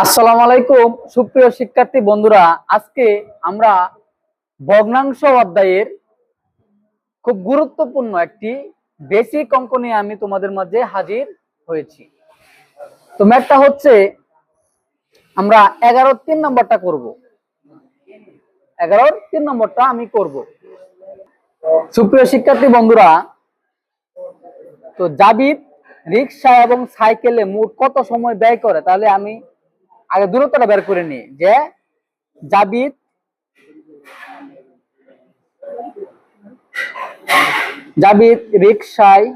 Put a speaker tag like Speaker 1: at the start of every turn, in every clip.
Speaker 1: আসসালামু আলাইকুম সুপ্রিয় শিক্ষার্থী বন্ধুরা। আজকে আমরা ভগ্নাংশ অধ্যায়ের খুব গুরুত্বপূর্ণ একটি বেসিক অঙ্ক নিয়ে আমি তোমাদের মাঝে হাজির হয়েছি। তো ম্যাথটা হচ্ছে, আমরা এগারোর তিন নম্বরটা করব। এগারোর তিন নম্বরটা আমি করব। সুপ্রিয় শিক্ষার্থী বন্ধুরা, তো জাবিদ, রিক্সা এবং সাইকেলে মোট কত সময় ব্যয় করে? তাহলে আমি আগে দূরত্বটা বের করে নিই যে জাবিদ জাবিদ রিক্সায়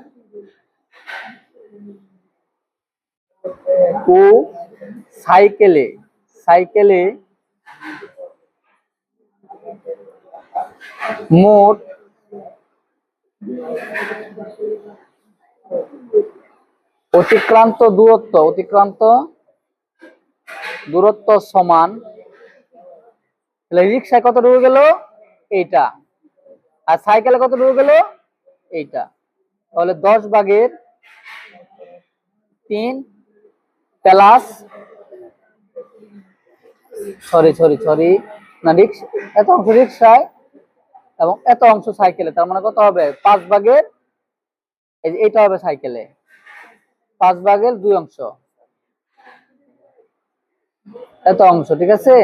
Speaker 1: ও সাইকেলে সাইকেলে মোট অতিক্রান্ত দূরত্ব, অতিক্রান্ত দূরত্ব সমান, তাহলে রিক্সায় কত দূর গেল? এইটা। আর সাইকেলে কত দূর গেল? এইটা। তাহলে দশ ভাগের তিন প্লাস, সরি সরি সরি, না, রিক্সা, এত অংশ রিক্সায় এবং এত অংশ সাইকেলে, তার মানে কত হবে? পাঁচ ভাগের এইটা হবে সাইকেলে। পাঁচ ভাগের দুই অংশ। এত অংশ, ঠিক আছে?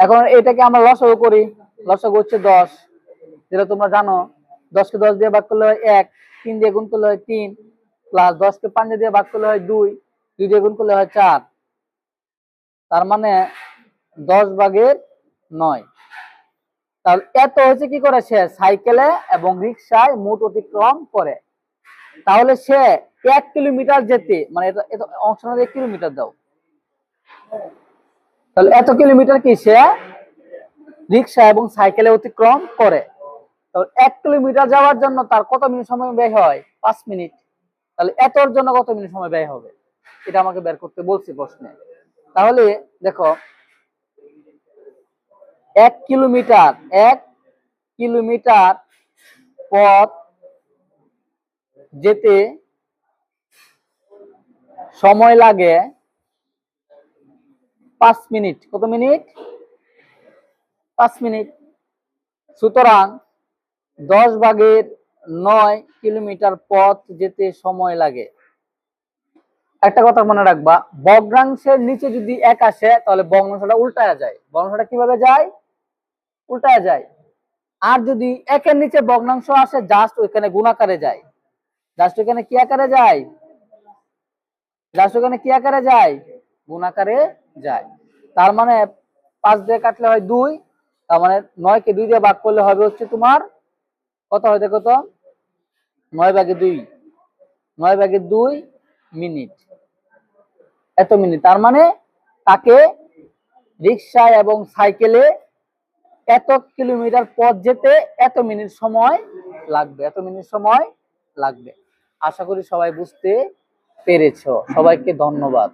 Speaker 1: এখন এটাকে আমরা লসাগু করি। লসাগু হচ্ছে দশ। যেটা তোমরা জানো, দশকে দশ দিয়ে ভাগ করলে হয় এক, তিন দিয়ে গুণ করলে হয় তিন প্লাস দশকে পাঁচ দিয়ে ভাগ করলে হয় দুই দুই দিয়ে গুণ করলে হয় চার। তার মানে দশ ভাগের নয়। তাহলে এত হচ্ছে কি করে সে? সাইকেলে এবং রিক্সায় মোট অতিক্রম করে। তাহলে সে এক কিলোমিটার যেতে মানে এটা অংশ কিলোমিটার দাও। তাহলে এত কিলোমিটার কি সে রিক্সা এবং সাইকেলে অতিক্রম করে। তো এক কিলোমিটার যাওয়ার জন্য তার কত মিনিট সময় ব্যয় হয়? পাঁচ মিনিট। তাহলে এতর জন্য কত মিনিট সময় ব্যয় হবে? এটা আমাকে বের করতে বলছি প্রশ্নে। তাহলে দেখো, এক কিলোমিটার এক কিলোমিটার পথ যেতে সময় লাগে পাঁচ মিনিট। কত মিনিট? পাঁচ মিনিট। সুতরাং দশ ভাগের নয় কিলোমিটার পথ যেতে সময় লাগে। একটা কথা মনে রাখবা, ভগ্নাংশের নিচে যদি এক আসে, তাহলে ভগ্নাংশটা উল্টায়া যায়। ভগ্নাংশটা কীভাবে যায়? উল্টায়া যায়। আর যদি একের নিচে ভগ্নাংশ আসে জাস্ট ওইখানে গুণাকারে যায়। জাস্ট ওইখানে কি আকারে যায়? জাস্ট ওখানে কি আকারে যায়? গুণ আকারে যায়। তার মানে পাঁচ দিয়ে কাটলে হয় দুই, তার মানে নয় কে দুই দিয়ে ভাগ করলে হবে হচ্ছে তোমার কত হয় দেখো তো? নয় ভাগে দুই। নয় ভাগে দুই মিনিট। এত মিনিট। তার মানে তাকে রিক্সায় এবং সাইকেলে এত কিলোমিটার পথ যেতে এত মিনিট সময় লাগবে, এত মিনিট সময় লাগবে। আশা করি সবাই বুঝতে পেরেছ। সবাইকে ধন্যবাদ।